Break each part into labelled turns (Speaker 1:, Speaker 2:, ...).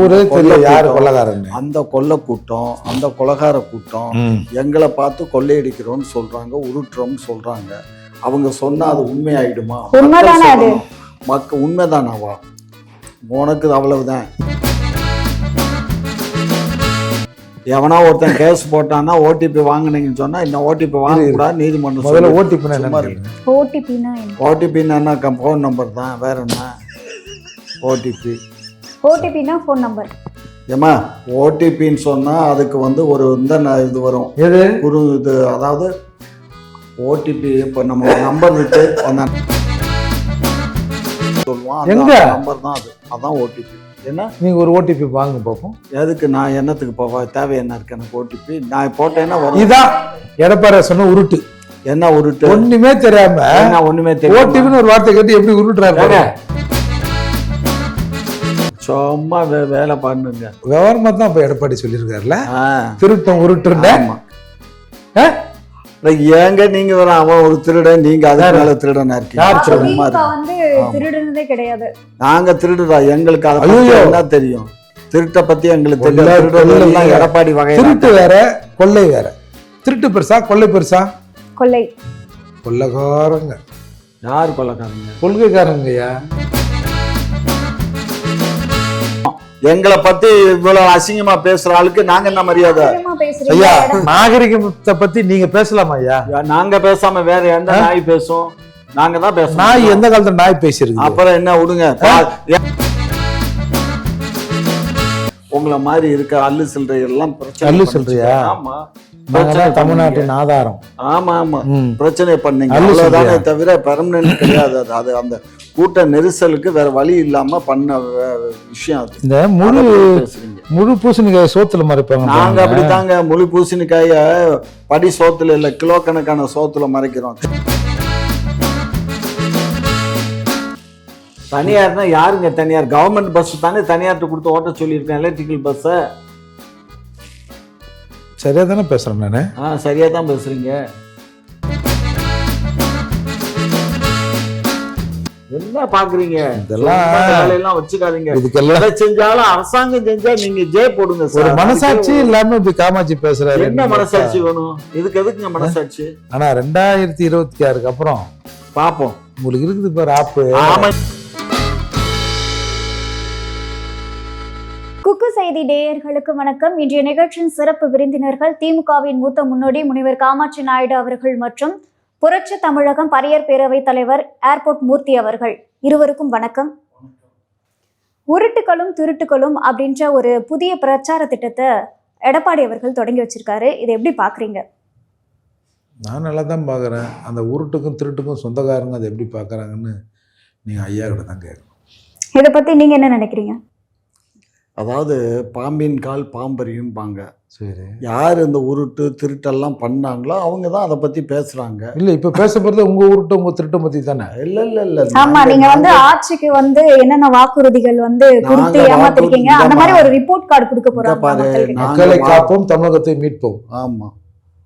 Speaker 1: ஊரே தெரியும் யாரு
Speaker 2: கூட்டம்.
Speaker 1: கொள்ளக்காரன்னு
Speaker 2: அந்த கொல்லை கூட்டம் அந்த கொலகார கூட்டம். எங்களை பார்த்து கொள்ளையடிக்கிறோம்னு சொல்றாங்க உருட்டுறோம்னு சொல்றாங்க. அவங்க சொன்னா அது உண்மையாயிடுமா? மக்க உண்மைதானாவா? உனக்கு அவ்வளவுதான். எவனா ஒருத்தன் கேஸ் போட்டான்னா ஓடிபி வாங்குனீங்கன்னு சொன்னா இன்னும் ஓடிபி வாங்கக்கூடாது நீதிமன்றம்
Speaker 1: முதல்ல
Speaker 2: சொல்லு.
Speaker 1: ஓடிபி
Speaker 2: ஓடிபின்னா என்ன? ஃபோன் நம்பர் தான். வேற என்ன? ஓடிபி
Speaker 3: ஓடிபினா ஃபோன் நம்பர்.
Speaker 2: ஏமா ஓடிபின்னு சொன்னா அதுக்கு வந்து ஒரு இந்த இது வரும்.
Speaker 1: எது?
Speaker 2: ஒரு இது அதாவது ஓடிபி இப்போ நம்ம நம்பர் விட்டு அந்த சொல்லுவான்
Speaker 1: எங்க?
Speaker 2: நம்பர் தான் அது. அதான் ஓடிபி. என்ன
Speaker 1: நீங்க ஒரு ஓடிபி வாங்க பார்ப்போம்
Speaker 2: எதுக்கு நான் என்னத்துக்கு போவா தேவை என்ன இருக்கு எனக்கு ஓடிபி? நான் போட்டேன்னா வரும்.
Speaker 1: இதான் எடப்பாடி சொன்ன உருட்டு.
Speaker 2: என்ன உருட்டு?
Speaker 1: ஒண்ணுமே தெரியாம
Speaker 2: என்ன ஒண்ணுமே தெரியும்?
Speaker 1: ஓடிபின்னு ஒரு வார்த்தை கேட்டு எப்படி உருட்டுறாரு பாருங்க.
Speaker 2: சும்மா வே- வேலை பண்ணுங்க.
Speaker 1: விவரமா தான் இப்ப எடப்பாடி சொல்லியிருக்காருல்ல
Speaker 2: ஆ,
Speaker 1: திருட்டம் உருட்டுருந்த
Speaker 2: ஆமா. இல்ல, ஏங்க நீங்க வேற அவன் ஒரு திருடன் நீங்க அதுக்கு மேல திருடனா இருக்கீங்க.
Speaker 3: வந்து திருடுனதே கிடையாது.
Speaker 2: நாங்க திருடுறா எங்களுக்கு அதை. என்ன தெரியும்? திருட்டை பத்தி எங்களுக்கு தெரியும். எல்லாம் எடப்பாடி வகை
Speaker 1: திருட்டு வேற கொள்ளை வேற. திருட்டு பெருசா கொள்ளை பெருசா?
Speaker 3: கொள்ளை.
Speaker 1: கொள்ளைக்காரங்க.
Speaker 2: யார் கொள்ளக்காரங்க?
Speaker 1: கொள்கைக்காரங்கய்யா?
Speaker 2: எங்களை பத்தி இவ்வளவு அசிங்கமா பேசுற ஆளுக்கு நாங்க என்ன மரியாதை?
Speaker 1: ஐயா. நாகரிகத்தை பத்தி நீங்க பேசலாமா ஐயா?
Speaker 2: நாங்க பேசாம வேற எந்த நாய் பேசும்? நாங்க தான் பேசணும்.
Speaker 1: நாய் எந்த காலத்துல நாய் பேசியிருக்கு?
Speaker 2: அப்புறம் என்ன விடுங்க. உங்களை மாதிரி இருக்க அல்லு சில்லறை எல்லாம் பிரச்சனை
Speaker 1: அல்லு. சில்லறையா?
Speaker 2: ஆமா.
Speaker 1: தமிழ்நாட்டின் ஆதாரம்
Speaker 2: ஆமா ஆமா. பிரச்சனை பண்ணீங்க. அவ்வளவுதானே? தவிர பெர்மனன்ட் கிடையாது அது அந்த கூட்ட நெரிசலுக்கு வேற வழி இல்லாம பண்ண விஷயம் அது.
Speaker 1: இந்த முழு. முழு பூசணிக்காய் சோத்துல மறைப்பாங்க
Speaker 2: நாங்க
Speaker 1: பாருங்க.
Speaker 2: அப்படித்தாங்க முழு பூசணிக்காய படி சோத்துல இல்ல கிலோ கணக்கான சோத்துல மறைக்கிறோம். தனியார்னா யாருங்க தனியார்? கவர்மெண்ட் பஸ் தானே தனியார்ட்ட கொடுத்து ஓட்ட சொல்லியிருக்கேன் எலக்ட்ரிக்கல் பஸ்ஸை
Speaker 1: சரியா தானே பேசுறேன் நானு?
Speaker 2: ஆ சரியா தான் பேசுறீங்க. என்ன பாக்குறீங்க?
Speaker 1: இதெல்லாம்
Speaker 2: வச்சுக்காதீங்க.
Speaker 1: இதுக்கெல்லாம்
Speaker 2: செஞ்சாலும் அரசாங்கம் செஞ்சா நீங்க ஜே போடுங்க
Speaker 1: ஒரு மனசாட்சி இல்லாம இப்படி காமாட்சி பேசுறாரு
Speaker 2: என்ன மனசாட்சி வேணும்? இதுக்கு எதுக்குங்க மனசாட்சி?
Speaker 1: ஆனா ரெண்டாயிரத்தி இருபத்தி ஆறுக்கு அப்புறம்
Speaker 2: பாப்போம்.
Speaker 1: உங்களுக்கு இருக்குது பாரு ஆப்பு
Speaker 2: ஆமா.
Speaker 3: குக்கு செய்தி நேயர்களுக்கு வணக்கம். இன்றைய நிகழ்ச்சியின் சிறப்பு விருந்தினர்கள் திமுகவின் மூத்த முன்னோடி முனைவர் காமாட்சி நாயுடு அவர்கள் மற்றும் புரட்சி தமிழகம் பரியர் பேரவைத் தலைவர் ஏர்போர்ட் மூர்த்தி அவர்கள். இருவருக்கும் வணக்கம். உருட்டுகளும் திருட்டுகளும் அப்படின்ற ஒரு புதிய பிரச்சார திட்டத்தை எடப்பாடி அவர்கள் தொடங்கி வச்சிருக்காரு. இதை எப்படி பாக்குறீங்க?
Speaker 1: நான் நல்லா தான் பார்க்குறேன் அந்த உருட்டுக்கும் திருட்டுக்கும் சொந்தக்காரங்க அதை எப்படி பார்க்குறாங்கன்னு நீங்கள் ஐயா கிட்ட தான் கேட்கணும்.
Speaker 3: இதை பத்தி நீங்க என்ன நினைக்கிறீங்க?
Speaker 2: அதாவது பாம்பின் கால் பாம்பரியும்பாங்க
Speaker 1: சரி.
Speaker 2: யார் இந்த உருட்டு திருட்டெல்லாம் பண்ணாங்களோ அவங்க தான் அதை பத்தி பேசுறாங்க.
Speaker 1: இல்லை இப்போ பேச போகிறது உங்கள் உருட்டு உங்கள் திருட்டை பற்றி தானே?
Speaker 2: இல்ல இல்ல இல்ல.
Speaker 3: ஆமா
Speaker 2: நாங்க-
Speaker 3: நீங்க வந்து ஆட்சிக்கு வந்து என்னென்ன வாக்குறுதிகள் வந்து கொடுத்து ஏமாத்திருக்கீங்க? அந்த மாதிரி ஒரு ரிப்போர்ட் கார்டு கொடுக்க.
Speaker 2: நாங்க
Speaker 1: மக்களை காப்போம் தமிழகத்தை மீட்போம்.
Speaker 2: ஆமா.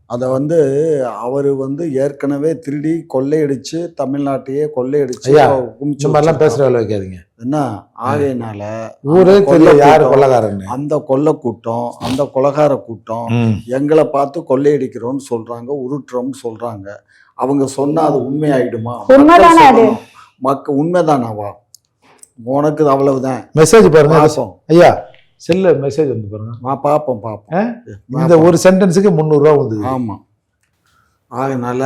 Speaker 2: அதை வந்து அவர் வந்து ஏற்கனவே திருடி கொள்ளையடிச்சு தமிழ்நாட்டையே கொள்ளையடிச்சு குமிச்சு
Speaker 1: மாதிரிலாம் பேசுகிற. வேலை வைக்காதீங்க.
Speaker 2: என்ன? ஆகையினால
Speaker 1: ஊரே
Speaker 2: அந்த கொள்ளை
Speaker 1: தெரியும் யார்
Speaker 2: கூட்டம்,
Speaker 1: கொள்ளக்காரன்னு
Speaker 2: அந்த கொள்ளை கூட்டம் அந்த கொலகார கூட்டம். எங்களை பார்த்து கொள்ளையடிக்கிறோம்னு சொல்றாங்க உருட்டுறோம்னு சொல்றாங்க. அவங்க சொன்னா அது உண்மையாயிடுமா. மக்க உண்மைதானாவா? உனக்கு அவ்வளவுதான்.
Speaker 1: மெசேஜ் பாருங்க ஐயா. செல்ல மெசேஜ் வந்து பாருங்க.
Speaker 2: வா பாப்போம் பாப்போம்.
Speaker 1: இந்த ஒரு சென்டென்ஸுக்கு முந்நூறுரூவா வந்து
Speaker 2: ஆமா. ஆகையினால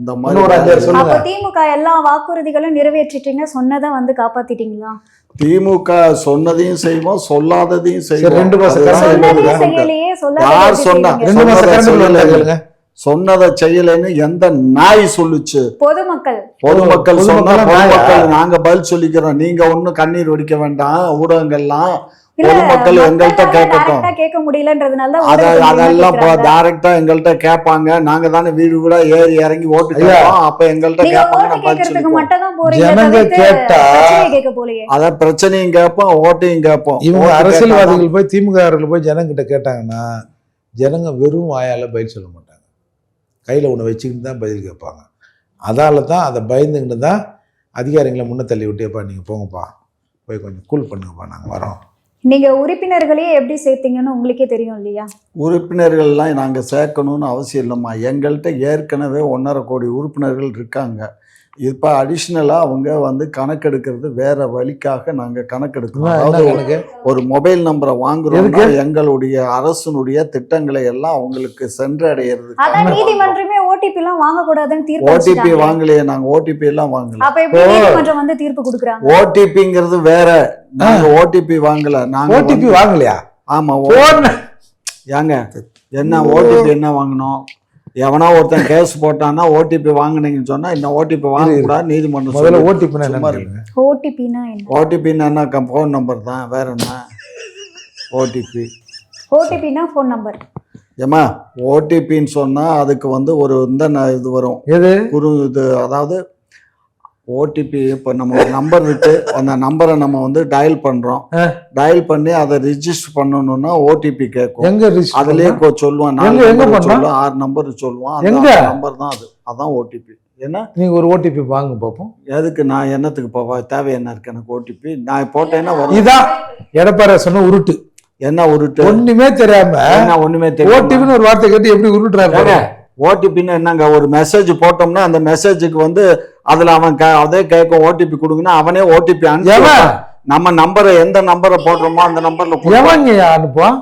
Speaker 2: இந்த மாதிரி
Speaker 3: திமுக எல்லா வாக்குறுதிகளும் நிறைவேற்றிட்டீங்க சொன்னதை வந்து காப்பாத்திட்டீங்களா?
Speaker 2: திமுக சொன்னதையும் செய்வோம் சொல்லாததையும் செய்வோம்.
Speaker 1: ரெண்டு மாசம்
Speaker 3: சொன்னதே
Speaker 2: யார் சொன்னா?
Speaker 1: ரெண்டு மாசம்
Speaker 2: செய்யலைன்னு எந்த நாய் சொல்லுச்சு?
Speaker 3: பொதுமக்கள்.
Speaker 2: பொதுமக்கள் சொன்னா
Speaker 1: பொதுமக்கள்
Speaker 2: நாங்க பதில் சொல்லிக்கிறோம். நீங்க ஒண்ணும் கண்ணீர் வடிக்க வேண்டாம் ஊடகங்கள்லாம் பொதுமக்கள் எங்கள்கிட்ட கேட்கட்டும்.
Speaker 3: கேட்க முடியலன்றதுனால
Speaker 2: அதெல்லாம். டைரக்டா எங்கள்கிட்ட கேட்பாங்க. நாங்க தானே வீடு வீடா ஏறி இறங்கி ஓட்டு அப்ப எங்கள்கிட்ட கேட்பாங்க
Speaker 1: ஜனங்க கேட்டா-
Speaker 3: பிரச்சனையை கேட்க போலயே.
Speaker 2: அத பிரச்சனையும் கேட்போம் ஓட்டையும் கேட்போம்.
Speaker 1: இவங்க அரசியல்வாதிகள் போய் திமுகவர்கள் போய் ஜனங்கிட்ட கேட்டாங்கன்னா ஜனங்க வெறும் வாயால பதில் சொல்ல மாட்டாங்க. கையில் ஒன்று வச்சுக்கிட்டு தான் பதில் கேட்பாங்க. அதால தான் அதை பயந்துக்கிட்டு தான் அதிகாரிகளை முன்ன தள்ளி விட்டேப்பா நீங்கள் போங்கப்பா. போய் கொஞ்சம் கூல் பண்ணுங்கப்பா நாங்கள் வரோம்.
Speaker 3: நீங்கள் உறுப்பினர்களையே எப்படி சேர்த்தீங்கன்னு உங்களுக்கே தெரியும் இல்லையா?
Speaker 2: உறுப்பினர்கள்லாம் நாங்கள் சேர்க்கணும்னு அவசியம் இல்லைம்மா. எங்கள்கிட்ட ஏற்கனவே ஒன்றரை கோடி உறுப்பினர்கள் இருக்காங்க. இப்போ அடிஷ்னலாக அவங்க வந்து கணக்கெடுக்கிறது வேற வழிக்காக நாங்கள் கணக்கெடுக்கிறோம். அதாவது ஒரு மொபைல் நம்பரை வாங்குறோம்னா? எங்களுடைய அரசனுடைய திட்டங்களை எல்லாம் அவங்களுக்கு
Speaker 3: அதான்
Speaker 2: சென்றடைகிறதுக்கு
Speaker 3: நீதிமன்றமே ஓடிபி எல்லாம் வாங்க கூடாதுன்னு தீர்ப்பு
Speaker 2: ஓடிபி. வாங்கலையே நாங்கள் ஓடிபி எல்லாம் வாங்கல.
Speaker 3: நீதிமன்றம் வந்து தீர்ப்பு கொடுக்குறாங்க?
Speaker 2: ஓடிபிங்கிறது வேற. நாங்க ஓடிபி வாங்கல. நாங்க
Speaker 1: ஓடிபி வாங்கலையா?
Speaker 2: ஆமா ஓ-
Speaker 1: போன்
Speaker 2: ஏங்க என்ன ஓடிபி என்ன வாங்கணும் எவனா ஒருத்தன் கேஸ் போட்டான்னா ஓடிபி வாங்குனீங்கன்னு சொன்னா இந்த ஓடிபி வாங்க கூடாது நீதிமன்றம்
Speaker 1: முதல்ல
Speaker 2: சொல்லு.
Speaker 1: ஓடிபி.
Speaker 3: ஓடிபினா என்ன
Speaker 2: ஓடிபின்னு என்ன? ஃபோன் நம்பர் தான் வேற என்ன? ஓடிபி
Speaker 3: ஓடிபினா ஃபோன் நம்பர்
Speaker 2: ஏமா ஓடிபின்னு சொன்னா அதுக்கு வந்து ஒரு இந்த இது வரும்.
Speaker 1: எது?
Speaker 2: குரு இது அதாவது ஓடிபி இப்போ நம்ம ஒரு நம்பர் இருக்கு அந்த நம்பரை நம்ம வந்து டயல் பண்றோம்.
Speaker 1: ஆ.
Speaker 2: டயல் பண்ணி அதை ரிஜிஸ்டர் பண்ணணும்னா ஓடிபி கேட்கும்.
Speaker 1: எங்க
Speaker 2: அதுலயே சொல்லுவான். நாலு நம்பர்
Speaker 1: பண்ணா?
Speaker 2: சொல்லுவான் ஆறு நம்பர் சொல்லுவான்.
Speaker 1: எங்க?
Speaker 2: நம்பர் தான் அது. அதான் ஓடிபி என்ன
Speaker 1: நீங்க ஒரு ஓடிபி வாங்க பாப்போம்.
Speaker 2: எதுக்கு நான் என்னத்துக்கு போவா தேவை என்ன இருக்கு எனக்கு ஓடிபி நான் போட்டேன்னா
Speaker 1: இதான் எடப்பாடி சொன்ன உருட்டு.
Speaker 2: என்ன உருட்டு?
Speaker 1: ஒண்ணுமே தெரியாம
Speaker 2: ஒண்ணுமே தெரியும்?
Speaker 1: ஓடிபின்னு ஒரு வார்த்தை கேட்டு எப்படி உருட்டுறாரு.
Speaker 2: ஓடிபின்னு என்னங்க ஒரு மெசேஜ் போட்டோம்னா அந்த மெசேஜுக்கு வந்து அதுல அவன் கே- அதே கேட்கும் ஓடிபி கொடுங்கன்னா அவனே ஓடிபி அனுப்பி. நம்ம நம்பரை எந்த நம்பரை போடுறோமோ அந்த நம்பர்ல
Speaker 1: அனுப்புவான்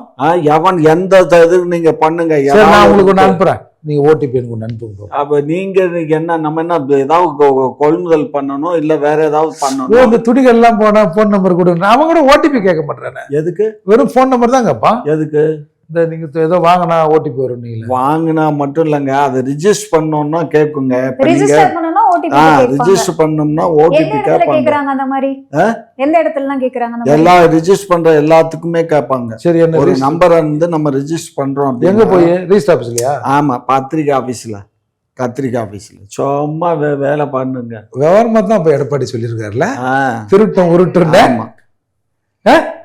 Speaker 2: எவன் எந்த இது நீங்க பண்ணுங்க.
Speaker 1: நான் உங்களுக்கு ஒண்ணு அனுப்புறேன். நீங்க ஓடிபி எனக்கு ஒண்ணு அனுப்புங்க.
Speaker 2: அப்ப நீங்க என்ன நம்ம என்ன ஏதாவது கொ- கொள்முதல் பண்ணணும் இல்ல வேற ஏதாவது பண்ணணும்?
Speaker 1: இந்த துணிகள் எல்லாம் போனா போன் நம்பர் கொடுங்க. அவன் கூட ஓடிபி கேட்க மாட்டேறானே
Speaker 2: எதுக்கு?
Speaker 1: வெறும் போன் நம்பர் தான் கேட்பான்
Speaker 2: எதுக்கு?
Speaker 1: இந்த நீங்க ஏதோ வாங்கினா ஓடிபி வரும் நீங்களே.
Speaker 2: வாங்கினா மட்டும் இல்லைங்க. அதை ரிஜிஸ்டர் பண்ணோம்னா கேட்குங்க
Speaker 3: ஓடிபி
Speaker 2: ரிஜிஸ்டர் பண்ணோம்னா ஓடிபி கேட்பாங்க.
Speaker 3: அந்த மாதிரி? எந்த கேக்குறாங்க
Speaker 2: எல்லா ரிஜிஸ்டர் பண்ற எல்லாத்துக்குமே கேட்பாங்க.
Speaker 1: சரி என்ன
Speaker 2: ஒரு நம்பரை வந்து நம்ம ரிஜிஸ்டர் பண்றோம்
Speaker 1: எங்க போய்? ரிஜிஸ்டர் ஆபீஸ்லயா
Speaker 2: ஆமா பத்திரிக்கை ஆபீஸ்ல கத்திரிக்கை ஆபீஸ்ல சும்மா வே- வேலை பண்ணுங்க.
Speaker 1: விவரமா தான் இப்ப எடப்பாடி சொல்லியிருக்காருல்ல திருட்டம் உருட்டுண்ட
Speaker 2: ஆமா.
Speaker 1: ஆ?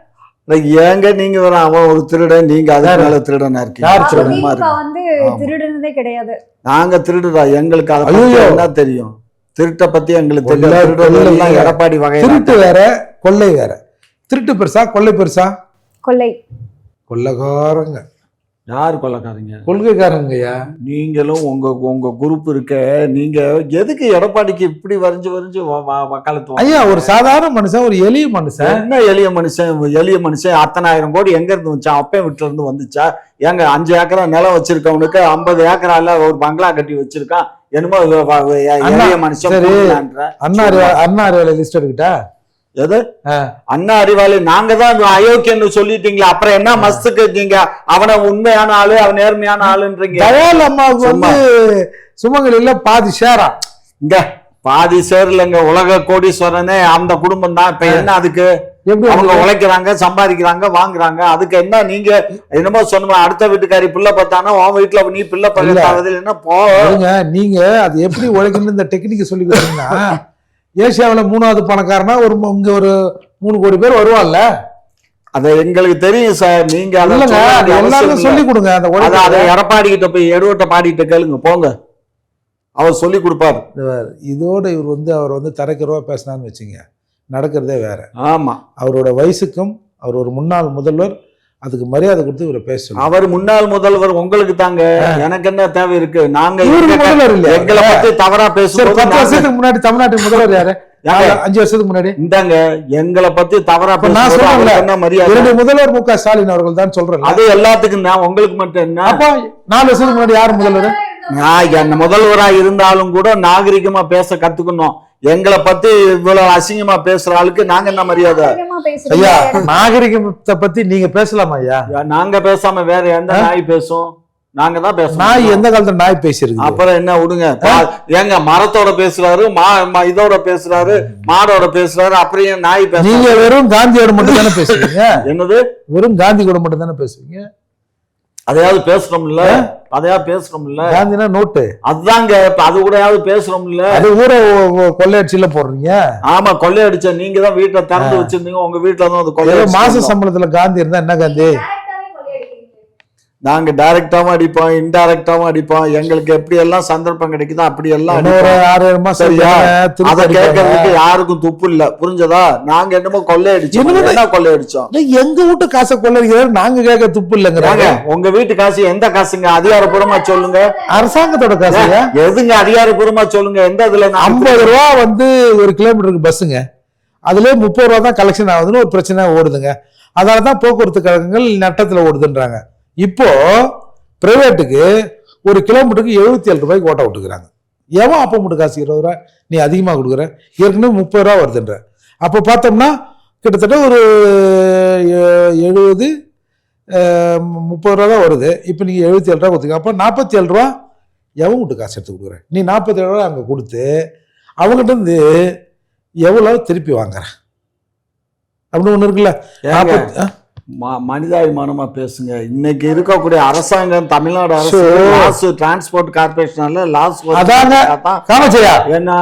Speaker 2: இல்ல, ஏங்க நீங்க வேற அவன் ஒரு திருடன் நீங்க? மேல திருடனா இருக்கீங்க.
Speaker 3: வந்து. திருடுனதே கிடையாது.
Speaker 2: நாங்க திருடுறா எங்களுக்கு அதை. என்ன தெரியும்? திருட்ட பத்தி எங்களுக்கு. எல்லாம் எடப்பாடி வகையில
Speaker 1: திருட்டு வேற கொள்ளை வேற. திருட்டு பெருசா கொள்ளை பெருசா?
Speaker 3: கொள்ளை.
Speaker 1: கொள்ளைக்காரங்க.
Speaker 2: யார் கொள்ளக்காரங்க
Speaker 1: கொள்கைக்காரங்கய்யா?
Speaker 2: நீங்களும் உங்க உங்க குரூப் இருக்க நீங்க எதுக்கு எடப்பாடிக்கு இப்படி வரைஞ்சு வரைஞ்சு வக்காலத்து
Speaker 1: ஐயா ஒரு சாதாரண மனுஷன் ஒரு எளிய மனுஷன்.
Speaker 2: என்ன எளிய மனுஷன் எளிய மனுஷன்? அத்தனாயிரம் கோடி எங்க இருந்து வந்துச்சா? அப்பே வீட்டுல இருந்து வந்துச்சா? ஏங்க அஞ்சு ஏக்கரா நிலம் வச்சிருக்கவனுக்கு ஐம்பது ஏக்கரால ஒரு பங்களா கட்டி வச்சிருக்கான் என்னமோ எளிய மனுஷன்.
Speaker 1: அண்ணா அண்ணா லிஸ்ட் எடுக்கிட்டா?
Speaker 2: எது. அண்ணா அறிவாளி நாங்க தான் அயோக்கியன்னு சொல்லிட்டீங்களா அப்புறம் என்ன மஸ்துக்கு நீங்க அவன உண்மையான ஆளு அவன் நேர்மையான ஆளுன்றீங்க.
Speaker 1: தயால் அம்மாவுக்கு வந்து சுமங்கலில பாதி ஷேரா
Speaker 2: இங்க பாதி சேர்லங்க உலக கோடீஸ்வரனே அந்த குடும்பம் தான். இப்ப என்ன அதுக்கு? அவங்க உழைக்கிறாங்க சம்பாதிக்கிறாங்க வாங்குறாங்க. அதுக்கு என்ன நீங்க? என்னமோ சொன்ன அடுத்த வீட்டுக்காரி பிள்ளை பார்த்தானா உன் வீட்டுல நீ பிள்ளை பார்க்கறது என்ன போ?
Speaker 1: பாருங்க நீங்க அது எப்படி உழைக்கணும் இந்த டெக்னிக் சொல்லி கொடுத்தீங்கன்னா ஏசியாவுல மூணாவது பணக்காரனா ஒரு இங்க ஒரு மூணு கோடி பேர் வருவான்ல?
Speaker 2: அது எங்களுக்கு தெரியும் சார். நீங்க
Speaker 1: எல்லாருக்கும். சொல்லி கொடுங்க. அந்த
Speaker 2: அது எடப்பாடி கிட்ட போய் எடுவட்ட பாடிட்டு கேளுங்க போங்க. அவர் சொல்லி கொடுப்பாரு.
Speaker 1: இதோட இவர் வந்து அவர் வந்து தரக்குறவா பேசினான்னு வச்சுங்க நடக்கிறதே வேற.
Speaker 2: ஆமா.
Speaker 1: அவரோட வயசுக்கும் அவர் ஒரு முன்னாள் முதல்வர் அதுக்கு மரியாதை கொடுத்து இவரை பேச சொல்லுங்க.
Speaker 2: அவர் முன்னாள் முதல்வர் உங்களுக்கு தாங்க. எனக்கு என்ன தேவை இருக்கு? நாங்க எங்களை பத்தி தவறா பேசும்போது
Speaker 1: பத்து வருஷத்துக்கு முன்னாடி தமிழ்நாட்டுக்கு முதல்வர் யாரு? அஞ்சு வருஷத்துக்கு முன்னாடி?
Speaker 2: இந்தாங்க எங்களை பத்தி தவறா
Speaker 1: நான்
Speaker 2: என்ன மரியாதை?
Speaker 1: முதல்வர் மு க ஸ்டாலின் அவர்கள் தான் சொல்றேன்
Speaker 2: அது எல்லாத்துக்கும் தான் உங்களுக்கு மட்டும் என்ன?
Speaker 1: அப்போ நாலு வருஷத்துக்கு முன்னாடி யார் முதல்வர்?
Speaker 2: நான் என்ன முதல்வரா இருந்தாலும் கூட நாகரிகமா பேச கத்துக்கணும். எங்களை பத்தி இவ்வளவு அசிங்கமா பேசுற ஆளுக்கு நாங்க என்ன மரியாதை?
Speaker 1: ஐயா
Speaker 3: பேசுறீங்க.
Speaker 1: நாகரிகத்தை பத்தி நீங்க பேசலாமா ஐயா?
Speaker 2: நாங்க பேசாம வேற எந்த நாய் பேசும்? நாங்க தான் பேசணும்.
Speaker 1: நாய் எந்த காலத்துல நாய் பேசியிருக்கு?
Speaker 2: அப்புறம் என்ன விடுங்க. ஏங்க மரத்தோட பேசுறாரு மா ம- இதோட பேசுறாரு மாடோட பேசுறாரு அப்புறம் ஏன் நாய் பேச
Speaker 1: நீங்க வெறும் காந்தியோட மட்டும் தானே பேசுவீங்க?
Speaker 2: என்னது?
Speaker 1: வெறும் காந்தி கூட மட்டும் தானே பேசுவீங்க?
Speaker 2: அதையாவது பேசுறோம்ல? அதையாவது பேசுறோம்ல?
Speaker 1: காந்தினா நோட்டு.
Speaker 2: அதுதாங்க இப்ப அது கூடயாவது பேசுறோம்ல?
Speaker 1: அது ஊரை ஒ- கொள்ளையடிச்சுல போடுறீங்க?
Speaker 2: ஆமா கொள்ளையடிச்ச நீங்க தான் வீட்டுல திறந்து வச்சிருந்தீங்க உங்க வீட்டுல தான் அது
Speaker 1: மாச சம்பளத்துல காந்தி இருந்தா என்ன காந்தி?
Speaker 2: நாங்க டைரக்டாவும் அடிப்போம் இன்டைரக்டாவும் அடிப்போம். எங்களுக்கு எப்படி எல்லாம் சந்தர்ப்பம் கிடைக்குதோ அப்படி எல்லாம் சரியா? அத. கேட்கறதுக்கு யாருக்கும் துப்பு இல்ல. புரிஞ்சதா? நாங்க என்னமோ கொள்ளையடிச்சோம். கொள்ளையடிச்சோம்?
Speaker 1: எங்க வீட்டு காசை கொள்ளடிக்கிறாரு நாங்க கேட்க துப்பு இல்லைங்கிறாங்க
Speaker 2: உங்க வீட்டு காசு எந்த காசுங்க? அதிகாரப்பூர்வமா சொல்லுங்க.
Speaker 1: அரசாங்கத்தோட காசுங்க
Speaker 2: எதுங்க அதிகாரப்பூர்வமா சொல்லுங்க? எந்த இதுல
Speaker 1: ஐம்பது ரூபா வந்து ஒரு கிலோமீட்டருக்கு பஸ்ஸுங்க அதுல முப்பது ரூபா தான் கலெக்ஷன் ஆகுதுன்னு ஒரு பிரச்சனை ஓடுதுங்க. அதனால தான் போக்குவரத்து கழகங்கள் நட்டத்தில் ஓடுதுன்றாங்க. இப்போ பிரைவேட்டுக்கு ஒரு கிலோமீட்டருக்கு எழுபத்தி ஏழு ரூபாய்க்கு ஓட்ட விட்டுக்கிறாங்க எவன் அப்போ மட்டும் காசு இருபது ரூபா? நீ அதிகமாக கொடுக்குற. ஏற்கனவே முப்பது ரூபா வருதுன்ற. அப்போ பார்த்தோம்னா கிட்டத்தட்ட ஒரு எழுபது முப்பது ரூபா தான் வருது. இப்போ நீங்கள் எழுபத்தி ஏழு ரூபா கொடுத்துக்க அப்போ நாற்பத்தி ஏழு ரூபா எவன் வீட்டு காசு எடுத்து கொடுக்குற? நீ நாற்பத்தி ஏழு ரூபா அங்கே கொடுத்து அவங்ககிட்ட இருந்து எவ்வளோ திருப்பி வாங்குற? அப்படின்னு ஒன்று இருக்குல்ல. நாற்பத்தி?
Speaker 2: ம- மனிதாபிமானமா பேசுங்க. இன்னைக்கு இருக்கக்கூடிய அரசாங்கம் தமிழ்நாடு அரசு. லாஸ் டிரான்ஸ்போர்ட் கார்பரேஷனால லாஸ் என்ன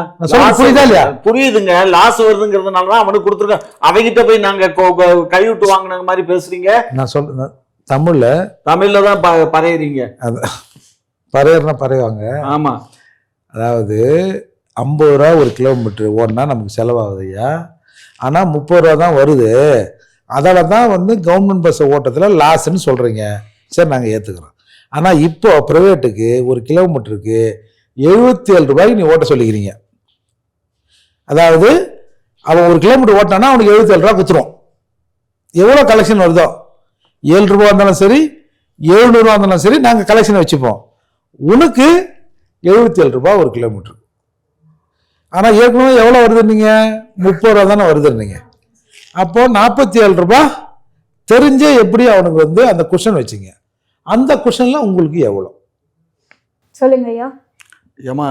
Speaker 1: புரியுதா இல்லையா?
Speaker 2: புரியுதுங்க லாஸ் வருதுங்கிறதுனால தான் அவனுக்கு கொடுத்துருக்கோம் அவகிட்ட போய் நாங்க கொ- கொ- கைவிட்டு வாங்கின மாதிரி பேசுறீங்க.
Speaker 1: நான் சொல்ல தமிழ்ல
Speaker 2: தமிழ்ல தான் ப- பறையறீங்க
Speaker 1: பறையர்னா பறைவாங்க
Speaker 2: ஆமா.
Speaker 1: அதாவது ஐம்பது ரூபா ஒரு கிலோமீட்டர் ஓடினா நமக்கு செலவாகுது ஐயா. ஆனால் முப்பது ரூபா தான் வருது. அதில் தான் வந்து கவர்மெண்ட் பஸ் ஓட்டத்தில் லாஸ்ன்னு சொல்கிறீங்க சரி நாங்கள் ஏற்றுக்கிறோம் ஆனால் இப்போ ப்ரைவேட்டுக்கு ஒரு கிலோமீட்டருக்கு எழுபத்தி ஏழு ரூபாய்க்கு நீ ஓட்ட சொல்லிக்கிறீங்க. அதாவது அவன் ஒரு கிலோமீட்டர் ஓட்டினானா அவனுக்கு எழுபத்தி ஏழு ரூபா குத்துரும். எவ்வளோ கலெக்ஷன் வருதோ? ஏழு ரூபா இருந்தாலும் சரி எழுநூறுவா இருந்தாலும் சரி நாங்கள் கலெக்ஷனை வச்சுப்போம். உனக்கு எழுபத்தி ஏழு ரூபா ஒரு கிலோமீட்டர் ஆனால் ஏற்கனவே எவ்வளோ வருதுன்னீங்க முப்பது ரூபா தானே வருதுன்னீங்க அப்போ நாற்பத்தி ஏழு ரூபாய் தெரிஞ்சே எப்படி அவனுக்கு வந்து அந்த குஷன் வச்சிங்க? அந்த குஷனில் உங்களுக்கு எவ்வளோ
Speaker 3: சொல்லுங்க ஐயா
Speaker 2: ஏமா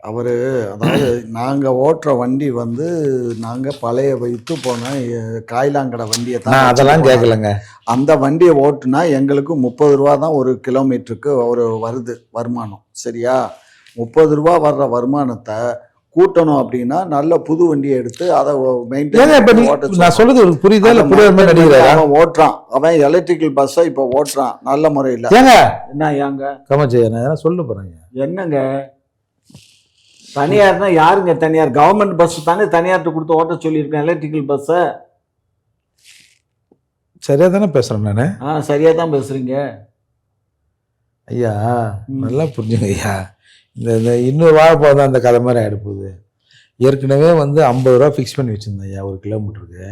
Speaker 2: அவரு அதாவது நாங்க ஓட்டுற வண்டி வந்து நாங்க பழைய வைத்து போன காய்லாங்கடை வண்டியை தான்
Speaker 1: அதெல்லாம். கேட்கலங்க
Speaker 2: அந்த வண்டியை ஓட்டுனா எங்களுக்கு முப்பது ரூபா தான் ஒரு கிலோமீட்டருக்கு ஒரு வருது வருமானம். சரியா? முப்பது ரூபா வர்ற வருமானத்தை கூட்டணும் அப்படின்னா நல்ல புது வண்டியை எடுத்து அதை
Speaker 1: நீ நான் சொல்றது புரியுதா இல்லை புரியாத
Speaker 2: அவன் ஓட்டுறான். அவன் எலக்ட்ரிக்கல் பஸ்ஸை இப்போ ஓட்டுறான். நல்ல முறையில்.
Speaker 1: ஏங்க?
Speaker 2: என்ன ஏங்க?
Speaker 1: கமாச்சையா சொல்ல போகிறேங்க
Speaker 2: என்னங்க? தனியார்னா யாருங்க தனியார்? கவர்மெண்ட் பஸ் தானே தனியார்ட்ட கொடுத்து ஓட்ட சொல்லியிருக்கேன் எலக்ட்ரிக்கல் பஸ்ஸை
Speaker 1: சரியாக தானே பேசுகிறேன் நான்?
Speaker 2: ஆ சரியா தான் பேசுறீங்க.
Speaker 1: ஐயா. நல்லா புரிஞ்சுங்க ஐயா. இந்த இந்த இன்னொரு வாழைப்பழம் தான் அந்த கதை மாதிரி ஆகிடுப்போகுது ஏற்கனவே வந்து ஐம்பது ரூபா ஃபிக்ஸ் பண்ணி வச்சுருந்தேன் ஐயா ஒரு கிலோமீட்டருக்கு.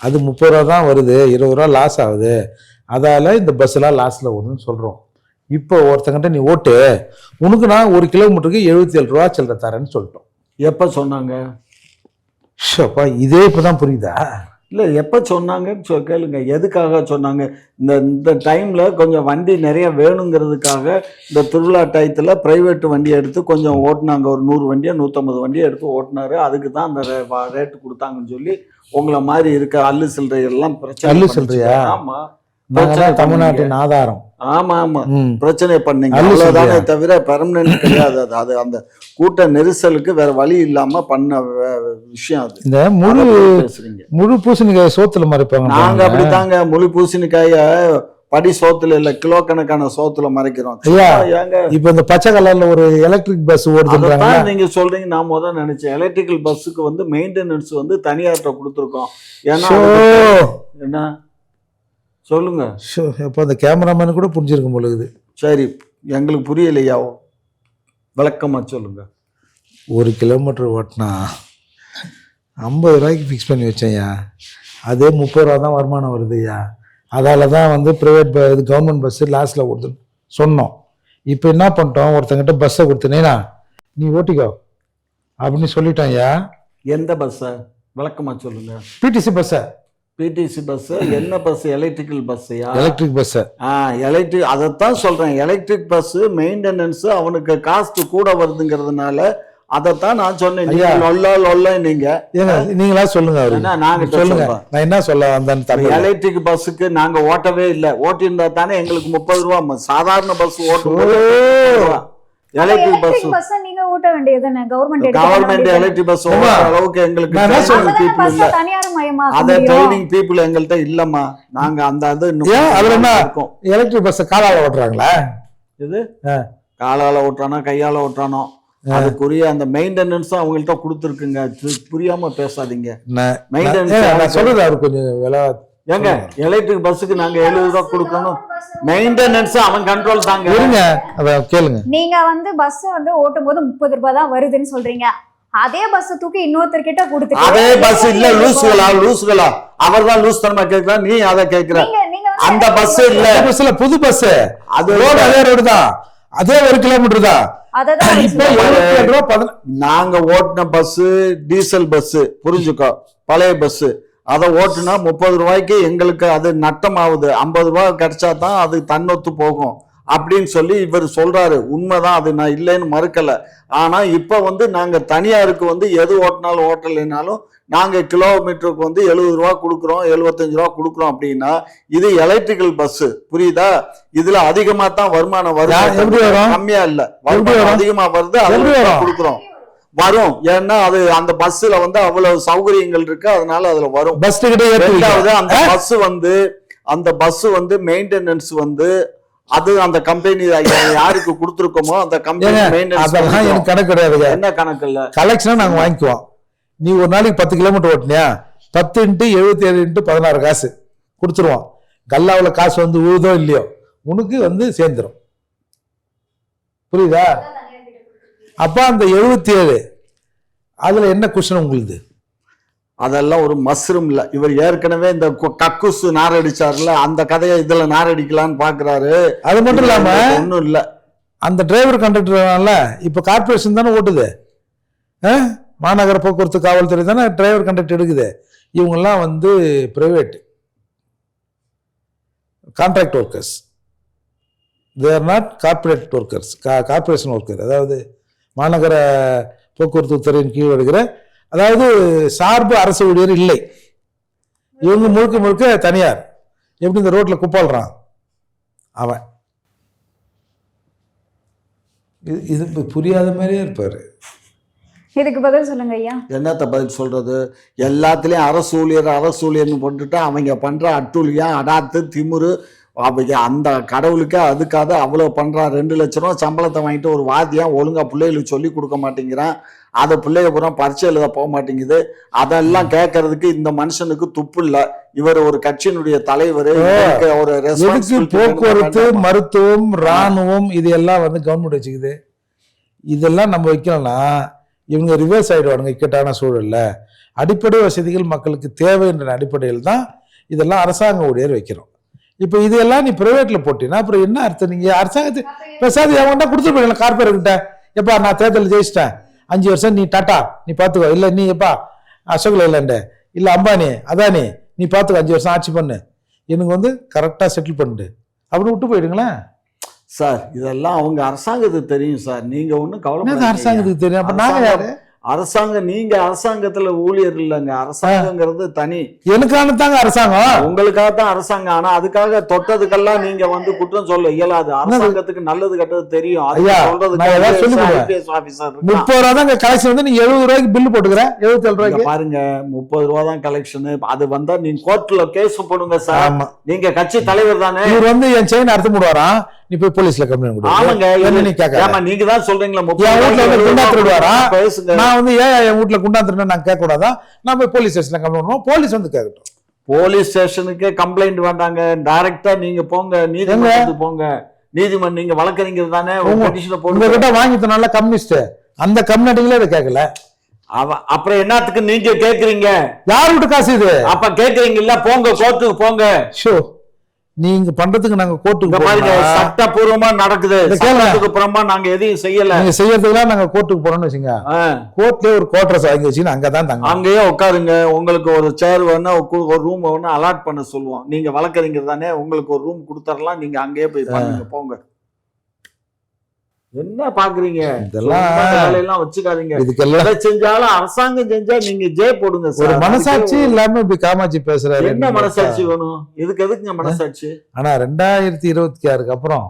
Speaker 1: அது முப்பது ரூபா தான் வருது இருபது ரூபா லாஸ் ஆகுது. அதால் இந்த பஸ்ஸெல்லாம் லாஸில் ஓடுதுன்னு சொல்கிறோம் இப்போ ஒருத்தங்கிட்ட நீ ஓட்டு உனக்கு நான் ஒரு கிலோமீட்டருக்கு எழுபத்தி ஏழு ரூபா சில்லற தரேன்னு சொல்லிட்டோம்.
Speaker 2: எப்போ சொன்னாங்க?
Speaker 1: ஷப்பா இதே இப்போ தான் புரியுதா?
Speaker 2: இல்லை எப்போ சொன்னாங்கன்னு சொ கேளுங்க. எதுக்காக சொன்னாங்க? இந்த இந்த டைமில் கொஞ்சம் வண்டி நிறைய வேணுங்கிறதுக்காக இந்த திருவிழா டயத்தில் ப்ரைவேட் வண்டியை எடுத்து கொஞ்சம் ஓட்டுனாங்க. ஒரு நூறு வண்டியை நூற்றம்பது வண்டியை எடுத்து ஓட்டினாரு. அதுக்கு தான் அந்த ரேட்டு கொடுத்தாங்கன்னு சொல்லி உங்களை மாதிரி இருக்க அல்லு சில்லறை எல்லாம் பிரச்சனை
Speaker 1: அல்லு. சில்லறையா?
Speaker 2: ஆமா.
Speaker 1: நாங்கள்
Speaker 2: பிரச்சனை
Speaker 1: தான் தமிழ்நாட்டின் ஆதாரம்
Speaker 2: ஆமா ஆமா. பிரச்சனை பண்ணீங்க. அவ்வளவுதானே? தவிர பெர்மனன்ட் கிடையாது. அது அது அந்த கூட்ட நெரிசலுக்கு வேற வழி இல்லாம பண்ண விஷயம் அது.
Speaker 1: இந்த முழு முழு பூசணிக்காய் சோத்துல மறைப்பாங்க
Speaker 2: நாங்க. அப்படித்தாங்க. முழு பூசணிக்காய படி சோத்துல இல்ல கிலோ கணக்கான சோத்துல மறைக்கிறோம்.
Speaker 1: இப்போ இந்த பச்சை கலர்ல ஒரு எலக்ட்ரிக் பஸ் ஓடுதுன்றாங்க.
Speaker 2: நீங்க சொல்றீங்க. நான் முதல் நினைச்சேன். எலக்ட்ரிக்கல் பஸ்ஸுக்கு வந்து மெயின்டெனன்ஸ் வந்து தனியார்ட்ட கொடுத்துருக்கோம். ஏன்னா என்ன? சொல்லுங்க.
Speaker 1: ஷோ அப்போ அந்த கேமராமேன் கூட புரிஞ்சிருக்கும் பொழுது
Speaker 2: சரி எங்களுக்கு புரியலையா? விளக்கமா சொல்லுங்க.
Speaker 1: ஒரு கிலோமீட்டர் ஓட்டினா ஐம்பது ரூபாய்க்கு ஃபிக்ஸ் பண்ணி வச்சேன்யா. அதே முப்பது ரூபா தான் வருமானம் வருதுய்யா அதால தான் வந்து ப்ரைவேட் இது கவர்மெண்ட் பஸ்ஸு லாஸ்ட்டில் கொடுத்து சொன்னோம். இப்போ என்ன பண்ணிட்டோம்? ஒருத்தங்கிட்ட பஸ்ஸை கொடுத்தனேனா நீ ஓட்டிக்கோ. அப்படின்னு சொல்லிட்டோம்யா
Speaker 2: எந்த பஸ்ஸ விளக்கமா சொல்லுங்க.
Speaker 1: பிடிசி பஸ்ஸை
Speaker 2: பிடிசி பஸ் என்ன பஸ் எலக்ட்ரிக்கல் பஸ்ஸையா
Speaker 1: எலக்ட்ரிக் பஸ்ஸை
Speaker 2: ஆ எலக்ட்ரிக் அதைத்தான் சொல்றேன். எலக்ட்ரிக் பஸ் மெயின்டெனன்ஸ் அவனுக்கு காஸ்ட் கூட வருதுங்கிறதுனால அதைத்தான் நான் சொன்னேன். லொல்லா லொல்ல நீங்க.
Speaker 1: நீங்களா சொல்லுங்க
Speaker 2: என்ன நாங்க
Speaker 1: சொல்லுங்க. நான் என்ன சொல்ல வந்தேன்னு தமிழ்
Speaker 2: எலக்ட்ரிக் பஸ்ஸுக்கு நாங்க ஓட்டவே இல்லை. ஓட்டியிருந்தா தானே எங்களுக்கு முப்பது ரூபா சாதாரண பஸ் ஓட்டும் எலக்ட்ரிக் பஸ்
Speaker 3: நீங்க ஓட்ட வேண்டியதுதானே கவர்மெண்ட்
Speaker 2: கவர்மெண்ட் எலக்ட்ரிக் பஸ்
Speaker 1: ஆமா.
Speaker 2: ஓடுற அளவுக்கு எங்களுக்கு
Speaker 3: தனியார்
Speaker 2: அத
Speaker 3: முடியும்.
Speaker 2: ட்ரைனிங் பீப்புள் எங்கள்கிட்ட இல்லம்மா. நாங்க அந்த?
Speaker 1: அதுல என்ன?
Speaker 2: இருக்கோம்.
Speaker 1: எலக்ட்ரிக் பஸ் காலால ஓட்டுறாங்களா?
Speaker 2: இது. காலால ஓட்டுறானோ கையால ஓட்டுறானோ அதுக்குரிய அந்த மெயின்டெனன்ஸ் அவங்கள்ட்ட கொடுத்துருக்குங்க. புரியாம பேசாதீங்க. மெயின்டெனன்ஸ்
Speaker 1: சொல்றது அவர் கொஞ்சம் விலை
Speaker 2: ஏங்க எலக்ட்ரிக் பஸ்ஸுக்கு நாங்க எழுபது ரூபா கொடுக்கணும். மெயின்டெனன்ஸ் அவன் கண்ட்ரோல் தாங்க.
Speaker 1: இருங்க அத கேளுங்க.
Speaker 3: நீங்க வந்து பஸ் வந்து ஓட்டும் போது முப்பது ரூபாய் தான் வருதுன்னு சொல்றீங்க. அதே பஸ் தூக்கி இன்னொருத்தர் கிட்ட கொடுத்துட்டு
Speaker 2: அதே பஸ் இல்ல லூசுகளா லூசுகளா. அவர் தான் லூஸ் தனமா கேக்குறா நீ அதை கேக்குற
Speaker 3: நீங்க நீங்க வந்து
Speaker 2: அந்த பஸ் இல்ல.
Speaker 1: பஸ்ல புது பஸ்
Speaker 2: அது
Speaker 1: ரோடு அதே ரோடு தான். அதே ஒரு கிலோமீட்டர் தான்.
Speaker 2: நாங்க ஓட்டின பஸ் டீசல் பஸ் புரிஞ்சுக்கோ பழைய பஸ் அதை ஓட்டுனா முப்பது ரூபாய்க்கு எங்களுக்கு அது நட்டமாகுது. ஐம்பது ரூபாய் கிடைச்சா தான் அது தன்னொத்து போகும். அப்படின்னு சொல்லி இவர் சொல்றாரு. உண்மைதான் அது நான் இல்லைன்னு மறுக்கல. ஆனா இப்ப வந்து நாங்க தனியாருக்கு வந்து எது ஓட்டினாலும் ஓட்டலைனாலும் நாங்க கிலோமீட்டருக்கு வந்து எழுபது ரூபா கொடுக்குறோம் எழுபத்தஞ்சு ரூபா கொடுக்குறோம் அப்படின்னா இது எலக்ட்ரிக்கல் பஸ் புரியுதா? இதுல அதிகமா தான் வருமானம் வருது? கம்மியா இல்ல. வருமானம்
Speaker 1: வரும்?
Speaker 2: அதிகமா வருது அது? கொடுக்குறோம். வரும். ஏன்னா அது அந்த பஸ்ல வந்து அவ்வளவு சௌகரியங்கள் இருக்கு. அதனால அதுல வரும்.
Speaker 1: பஸ்.
Speaker 2: ரெண்டாவது அந்த பஸ் வந்து அந்த பஸ் வந்து மெயின்டெனன்ஸ் வந்து அது அந்த கம்பெனி யாருக்கு கொடுத்துருக்கோமோ அந்த கம்பெனி
Speaker 1: அதெல்லாம் எனக்கு கணக்கு கிடையாதுங்க.
Speaker 2: என்ன கணக்கு இல்ல?
Speaker 1: கலெக்ஷனா நாங்க வாங்கிக்குவோம். நீ ஒரு நாளைக்கு பத்து கிலோமீட்டர் ஓட்டினியா? பத்து இன்ட்டு எழுபத்தி ஏழு இன்ட்டு பதினாறு காசு. கொடுத்துருவோம். கல்லாவுல காசு வந்து உழுதோ இல்லையோ உனக்கு வந்து சேர்ந்துரும். புரியுதா? அப்ப அந்த எழுபத்தி ஏழு அதுல என்ன கொஸ்டின் உங்களுக்கு
Speaker 2: அதெல்லாம் ஒரு மஸ்ரூம் இல்ல இவர் ஏற்கனவே இந்த கு- கக்கூஸ் நாரடிச்சாருல அந்த கதையை இதுல நாரடிக்கலான்னு பாக்குறாரு.
Speaker 1: அது மட்டும் இல்லாம
Speaker 2: ஒண்ணும் இல்ல.
Speaker 1: அந்த டிரைவர் கண்டக்டர்னால இப்ப கார்பரேஷன் தானே ஓட்டுது? மாநகர போக்குவரத்து காவல்துறை தானே டிரைவர் கண்டக்டர் எடுக்குது. இவங்கெல்லாம் வந்து private contract workers they're not corporate workers corporation worker அதாவது மாநகர போக்குவரத்து துறையின் கீழ் வருகிற அதாவது சார்பு அரசு ஊழியர் இல்லை. இவங்க முழுக்க முழுக்க தனியார். எப்படி இந்த ரோட்ல குப்பாளுறான் அவன். இது இது இப்ப புரியாத மாதிரியே இருப்பாரு.
Speaker 3: இதுக்கு பதில் சொல்லுங்க ஐயா.
Speaker 2: என்னத்த பதில் சொல்றது? எல்லாத்துலயும் அரசு ஊழியர் அரசு ஊழியர்னு போட்டுட்டு அவங்க பண்ற அட்டூழியம் அடாத்து திமிரு அந்த கடவுளுக்கே அதுக்காக அவ்வளோ பண்றான் ரெண்டு லட்ச ரூபா சம்பளத்தை வாங்கிட்டு ஒரு வாத்தியம் ஒழுங்கா பிள்ளைகளுக்கு சொல்லி கொடுக்க மாட்டேங்கிறான். அதை பிள்ளைய பூரா பரிச்சை எழுத போக மாட்டேங்குது. அதெல்லாம் கேட்கறதுக்கு இந்த மனுஷனுக்கு துப்பு இல்ல. இவர் ஒரு கட்சியினுடைய தலைவர் ஒரு
Speaker 1: போக்குவரத்து? மருத்துவம் ராணுவம் இது எல்லாம் வந்து கவர்மெண்ட் வச்சுக்குது. இதெல்லாம் நம்ம வைக்கலன்னா இவங்க ரிவர்ஸ் ஆயிடுவானுங்க இக்கட்டான சூழல்ல. அடிப்படை வசதிகள் மக்களுக்கு தேவை என்ற அடிப்படையில் தான் இதெல்லாம் அரசாங்க ஊழியர் வைக்கிறோம். இப்போ இதெல்லாம் நீ பிரைவேட்ல போட்டீங்கன்னா அப்புறம் என்ன அர்த்தம்? நீங்க அரசாங்கத்து பேசாது எவன்டா கொடுத்துட்டு போயிடலாம் கார்பரேட் எப்பா நான் தேர்தல் ஜெயிச்சிட்டேன். அஞ்சு வருஷம் நீ டாட்டா நீ பார்த்துக்கோ இல்லை நீ எப்பா அசோக் லைலாண்டு இல்லை அம்பானி அதானி நீ பார்த்துக்கோ அஞ்சு வருஷம் ஆட்சி பண்ணு. எனக்கு வந்து கரெக்டாக செட்டில் பண்ணிட்டு அப்படி விட்டு போயிடுங்களேன்.
Speaker 2: சார் இதெல்லாம் அவங்க அரசாங்கத்துக்கு தெரியும் சார். நீங்க ஒன்றும் கவலை
Speaker 1: அரசாங்கத்துக்கு தெரியும்? அப்ப நாங்க யாரு?
Speaker 2: அரசாங்கம் நீங்க அரசாங்கத்துல ஊழியர் இல்லைங்க. அரசாங்கங்கிறது தனி.
Speaker 1: எனக்கான தாங்க அரசாங்கம்.
Speaker 2: உங்களுக்காக தான் அரசாங்கம். ஆனா அதுக்காக தொட்டதுக்கெல்லாம் நீங்க வந்து குற்றம் சொல்ல இயலாது. அரசாங்கத்துக்கு நல்லது கெட்டது தெரியும்.
Speaker 1: முப்பது ரூபா தான் கலெக்ஷன் வந்து நீ எழுபது ரூபாய்க்கு பில்லு போட்டுக்கிறேன் எழுபத்தி ஏழு ரூபாய்க்கு?
Speaker 2: பாருங்க முப்பது ரூபா தான் கலெக்ஷன் அது வந்தா நீங்க கோர்ட்ல கேஸ் போடுங்க சார் நீங்க கட்சி தலைவர் தானே?
Speaker 1: இவர் வந்து என் செயின் அறுத்து போடுவாராம். நீ போய் போலீஸ்ல கம்ப்ளைண்ட் கொடு.
Speaker 2: ஆமாங்க
Speaker 1: என்ன நீ கேட்க
Speaker 2: ஏமா நீங்க தான் சொல்றீங்களா
Speaker 1: என் வீட்ல வந்து குண்டா திருடுவாரா? நான் வந்து ஏன் என் வீட்டுல குண்டாந்துருந்தேன் நான் கேட்க கூடாதா நான் போய் போலீஸ் ஸ்டேஷன்ல கம்ப்ளைண்ட் பண்ணுவோம். போலீஸ் வந்து கேட்கட்டும்.
Speaker 2: போலீஸ் ஸ்டேஷனுக்கு கம்ப்ளைண்ட் வேண்டாங்க. டைரக்டா நீங்க போங்க. நீதிமன்றத்துக்கு போங்க. நீதிமன்றம் நீங்க வழக்கறிஞர் தானே?
Speaker 1: உங்ககிட்ட வாங்கி தனால கம்யூனிஸ்ட் அந்த கம்யூனிட்டிங்களே இதை கேட்கல.
Speaker 2: அப்புறம் என்னத்துக்கு நீங்க கேக்குறீங்க
Speaker 1: யார் வீட்டு காசு இது?
Speaker 2: அப்ப கேக்குறீங்க இல்ல போங்க கோர்ட்டுக்கு போங்க.
Speaker 1: ஷோ. நீங்க பண்றதுக்கு நாங்க கோர்ட்டுக்கு
Speaker 2: சட்டப்பூர்வமா நடக்குது.
Speaker 1: இத கேளுங்க.
Speaker 2: சட்டத்துக்கு புறமா நாங்க எதையும் செய்யல.
Speaker 1: நீங்க செய்யறதுக்குலாம் நாங்க கோர்ட்டுக்கு போறோம்னு வச்சுங்க. கோர்ட்லயே ஒரு கோட்ரஸ் வாங்கி வச்சு அங்கதான் தங்க
Speaker 2: அங்கேயே உட்காருங்க. உங்களுக்கு ஒரு சேர் வேணா ஒரு ரூம் வேணா அலாட் பண்ண சொல்லுவோம். நீங்க வழக்கறிஞர் தானே உங்களுக்கு ஒரு ரூம் கொடுத்துடலாம் நீங்க அங்கேயே போய் போங்க. என்ன பாக்குறீங்க?
Speaker 1: இதெல்லாம்
Speaker 2: வச்சுக்காதீங்க.
Speaker 1: இதுக்கெல்லாம்
Speaker 2: செஞ்சாலும் அரசாங்கம் செஞ்சா நீங்க ஜே போடுங்க
Speaker 1: ஒரு
Speaker 2: சார்
Speaker 1: மனசாட்சி இல்லாம இப்படி காமாட்சி பேசுறாரு
Speaker 2: என்ன மனசாட்சி வேணும்? இதுக்கு எதுக்குங்க மனசாட்சி?
Speaker 1: ஆனா ரெண்டாயிரத்தி இருபத்தி ஆறுக்கு அப்புறம்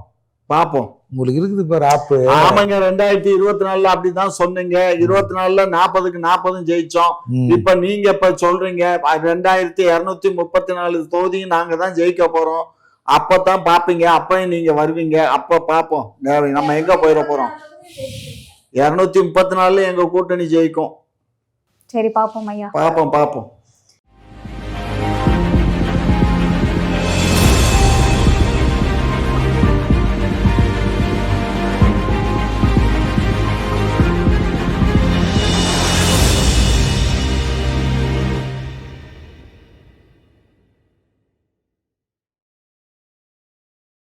Speaker 2: பார்ப்போம்
Speaker 1: உங்களுக்கு இருக்குது பாரு ஆப்பு.
Speaker 2: ஆமாங்க ரெண்டாயிரத்தி இருபத்தி நாலுல அப்படிதான் சொன்னீங்க. இருபத்தி நாலுல நாற்பதுக்கு நாற்பதும் ஜெயிச்சோம். இப்ப நீங்க இப்ப சொல்றீங்க ரெண்டாயிரத்தி இருநூத்தி முப்பத்தி நாலு தொகுதியும் நாங்க தான் ஜெயிக்க போறோம். அப்பதான் பாப்பீங்க அப்பயும் நீங்க வருவீங்க. அப்ப பாப்போம். நம்ம எங்க போயிட போறோம்? இருநூத்தி முப்பத்தி நாலுல எங்க கூட்டணி ஜெயிக்கும்?
Speaker 3: சரி பாப்போம் ஐயா.
Speaker 2: பாப்போம் பாப்போம்.